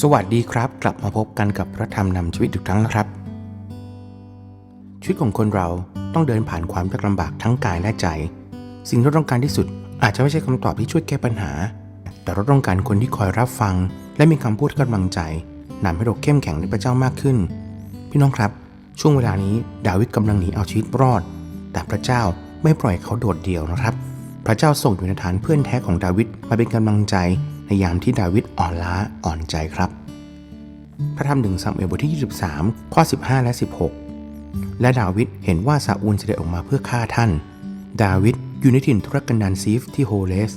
สวัสดีครับ กลับมาพบกันกับพระธรรมนำชีวิตอีกครั้งนะครับ ชีวิตของคนเราต้องเดินผ่านความยากลำบากทั้งกายและใจ สิ่งที่เราต้องการที่สุด อาจจะไม่ใช่คำตอบที่ช่วยแก้ปัญหา แต่เราต้องการคนที่คอยรับฟัง และมีคำพูดกำลังใจนำให้เราเข้มแข็งในพระเจ้ามากขึ้น พี่น้องครับ ช่วงเวลานี้ดาวิดกำลังหนีเอาชีวิตรอด แต่พระเจ้าไม่ปล่อยเขาโดดเดี่ยวนะครับ พระเจ้าส่งอยู่ในฐานเพื่อนแท้ของดาวิดมาเป็นกำลังใจ ในยามที่ดาวิดอ่อนล้าอ่อนใจครับ พระธรรมหนึ่งซามูเอลบทที่ 23 ข้อ 15 และ 16 และดาวิดเห็นว่าซาอูลเสด็จออกมาเพื่อฆ่าท่าน ดาวิดอยู่ในถิ่นทุรกันดารซีฟที่โฮเลส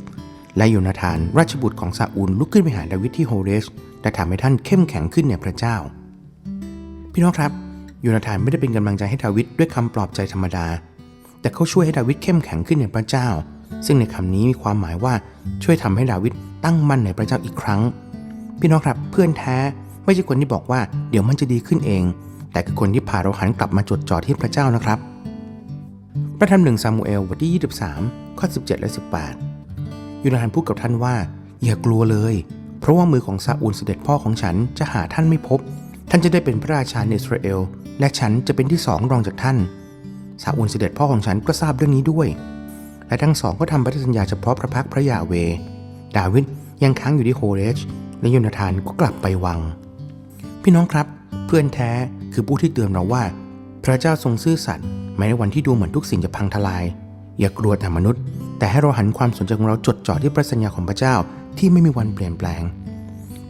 และโยนาธานราชบุตรของซาอูลลุกขึ้นไปหาดาวิดที่โฮเลสและทำให้ท่านเข้มแข็งขึ้นในพระเจ้า พี่น้องครับโยนาธานไม่ได้เป็นกำลังใจให้ดาวิดด้วยคำปลอบใจธรรมดา แต่เขาช่วยให้ดาวิดเข้มแข็งขึ้นในพระเจ้า ซึ่งในคำนี้มีความหมายว่าช่วยทำให้ดาวิดตั้งมั่นในพระเจ้าอีกครั้ง พี่น้องครับเพื่อนแท้ไม่ใช่คนที่บอกว่าเดี๋ยวมันจะดีขึ้นเอง แต่คือคนที่พาเราหันกลับมาจดจ่อที่พระเจ้านะครับ พระธรรมหนึ่งซามูเอลบทที่ 23 ข้อ 17 และ 18 ยูนาธานพูดกับท่านว่า อย่ากลัวเลย เพราะว่ามือของซาอูลเสด็จพ่อของฉันจะหาท่านไม่พบ ท่านจะได้เป็นพระราชาในอิสราเอลและฉันจะเป็นที่สองรองจากท่านซาอูลเสด็จพ่อของฉันก็ทราบเรื่องนี้ด้วย และทั้งสองก็ทำพันธสัญญาเฉพาะพระพักพระยาเว ดาวิดยังค้างอยู่ที่โฮเรชและยนาธานก็กลับไปวัง พี่น้องครับ เพื่อนแท้คือผู้ที่เตือนเราว่า พระเจ้าทรงซื่อสัตย์แม้ในวันที่ดูเหมือนทุกสิ่งจะพังทลาย อย่ากลัวแต่มนุษย์ แต่ให้เราหันความสนใจของเราจดจ่อที่พระสัญญาของพระเจ้าที่ไม่มีวันเปลี่ยนแปลง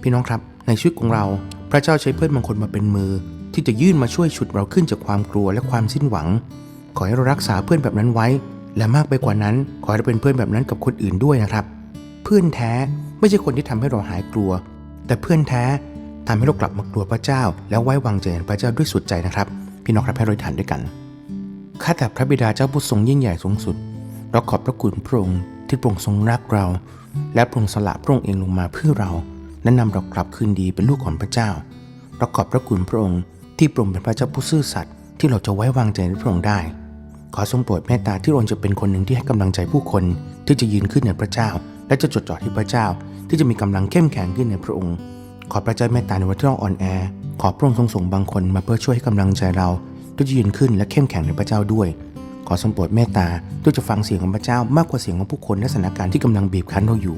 พี่น้องครับในชีวิตของเรา พระเจ้าใช้เพื่อนบางคนมาเป็นมือ ที่จะยื่นมาช่วยฉุดเราขึ้นจากความกลัวและความสิ้นหวัง ขอให้เรารักษาเพื่อนแบบนั้นไว้ และมากไปกว่านั้นขอให้เราเป็นเพื่อนแบบนั้นกับคนอื่นด้วยนะครับ เพื่อนแท้ไม่ใช่คนที่ทำให้เราหายกลัว แต่เพื่อนแท้ทำให้เรากลับมากลัวพระเจ้า แล้วไว้วางใจในพระเจ้าด้วยสุดใจนะครับ พี่น้องครับให้เราอธิษฐานด้วยกันข้าแต่พระบิดาเจ้าผู้ทรงยิ่งใหญ่สูงสุดเราขอบพระคุณพระองค์ที่พระองค์ทรงรักเรา และพระองค์สละพระองค์เองลงมาเพื่อเราและนำเรากลับคืนดีเป็นลูกของพระเจ้าเราขอบพระคุณพระองค์ที่พระองค์เป็นพระเจ้าผู้ซื่อสัตย์ที่เราจะไว้วางใจในพระองค์ได้ ขอทรงโปรดเมตตาที่เราจะเป็นคนหนึ่งที่ให้กำลังใจผู้คน ที่จะยืนขึ้นในพระเจ้า และจะจดจ่อที่พระเจ้า ที่จะมีกำลังเข้มแข็งขึ้นในพระองค์ ขอพระเจ้าเมตตาในวันที่เราอ่อนแอ ขอพระองค์ทรงส่งบางคนมาเพื่อช่วยให้กำลังใจเราที่จะยืนขึ้นและเข้มแข็งในพระเจ้าด้วย ขอทรงโปรดเมตตาด้วยจะฟังเสียงของพระเจ้ามากกว่าเสียงของผู้คนและสถานการณ์ที่กำลังบีบคั้นเราอยู่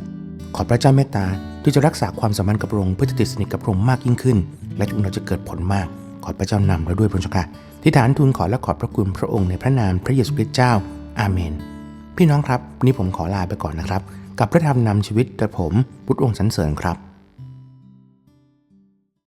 ขอพระเจ้าเมตตาด้วยจะรักษาความสัมพันธ์กับพระองค์เพื่อจะติดสนิทกับพระองค์มากยิ่งขึ้น และทุกเราจะเกิดผลมาก ขอพระเจ้านำเราด้วยพระเจ้าค่ะ ที่ฐานทูลขอและขอบพระคุณพระองค์ในพระนามพระเยซูคริสต์เจ้า อาเมน พี่น้องครับวันนี้ผมขอลาไปก่อนนะครับ กับพระธรรมนำชีวิตโดยผมพุทธองค์สันเสริญครับ